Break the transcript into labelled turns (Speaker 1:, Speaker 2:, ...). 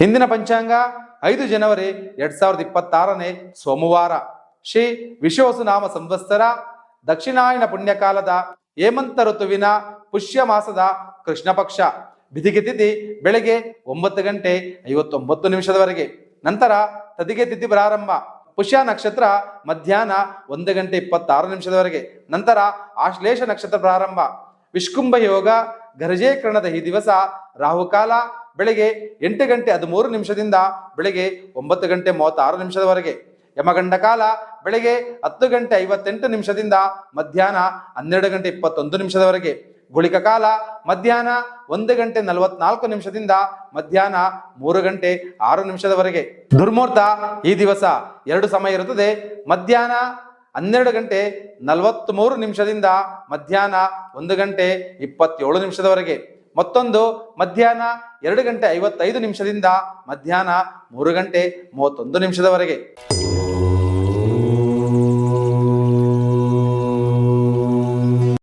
Speaker 1: ಹಿಂದಿನ ಪಂಚಾಂಗ ಐದು ಜನವರಿ ಎರಡ್ ಸಾವಿರದ ಇಪ್ಪತ್ತಾರನೇ ಸೋಮವಾರ. ಶ್ರೀ ವಿಶ್ವವಸುನಾಮ ಸಂವತ್ಸರ ದಕ್ಷಿಣಾಯನ ಪುಣ್ಯಕಾಲದ ಹೇಮಂತ ಋತುವಿನ ಪುಷ್ಯ ಮಾಸದ ಕೃಷ್ಣ ಪಕ್ಷ ಬಿದಿಗೆ ತಿಥಿ ಬೆಳಗ್ಗೆ ಒಂಬತ್ತು ಗಂಟೆ ಐವತ್ತೊಂಬತ್ತು ನಿಮಿಷದವರೆಗೆ. ನಂತರ ತದಿಗೆ ತಿಥಿ ಪ್ರಾರಂಭ. ಪುಷ್ಯ ನಕ್ಷತ್ರ ಮಧ್ಯಾಹ್ನ ಒಂದು ಗಂಟೆ ಇಪ್ಪತ್ತಾರು ನಿಮಿಷದವರೆಗೆ. ನಂತರ ಆಶ್ಲೇಷ ನಕ್ಷತ್ರ ಪ್ರಾರಂಭ. ವಿಷ್ಕುಂಭ ಯೋಗ ಗರ್ಜೇಕರಣದ ಈ ದಿವಸ ರಾಹುಕಾಲ ಬೆಳಗ್ಗೆ ಎಂಟು ಗಂಟೆ ಹದಿಮೂರು ನಿಮಿಷದಿಂದ ಬೆಳಗ್ಗೆ ಒಂಬತ್ತು ಗಂಟೆ ಮೂವತ್ತಾರು ನಿಮಿಷದವರೆಗೆ. ಯಮಗಂಡ ಕಾಲ ಬೆಳಗ್ಗೆ ಹತ್ತು ಗಂಟೆ ಐವತ್ತೆಂಟು ನಿಮಿಷದಿಂದ ಮಧ್ಯಾಹ್ನ ಹನ್ನೆರಡು ಗಂಟೆ ಇಪ್ಪತ್ತೊಂದು ನಿಮಿಷದವರೆಗೆ. ಗುಳಿಕ ಕಾಲ ಮಧ್ಯಾಹ್ನ ಒಂದು ಗಂಟೆ ನಲವತ್ನಾಲ್ಕು ನಿಮಿಷದಿಂದ ಮಧ್ಯಾಹ್ನ ಮೂರು ಗಂಟೆ ಆರು ನಿಮಿಷದವರೆಗೆ. ದುರ್ಮೂರ್ತ ಈ ದಿವಸ ಎರಡು ಸಮಯ ಇರುತ್ತದೆ. ಮಧ್ಯಾಹ್ನ ಹನ್ನೆರಡು ಗಂಟೆ ನಲವತ್ತ್ಮೂರು ನಿಮಿಷದಿಂದ ಮಧ್ಯಾಹ್ನ ಒಂದು ಗಂಟೆ ಇಪ್ಪತ್ತೇಳು ನಿಮಿಷದವರೆಗೆ. ಮತ್ತೊಂದು ಮಧ್ಯಾಹ್ನ ಎರಡು ಗಂಟೆ ಐವತ್ತೈದು ನಿಮಿಷದಿಂದ ಮಧ್ಯಾಹ್ನ ಮೂರು ಗಂಟೆ ಮೂವತ್ತೊಂದು ನಿಮಿಷದವರೆಗೆ.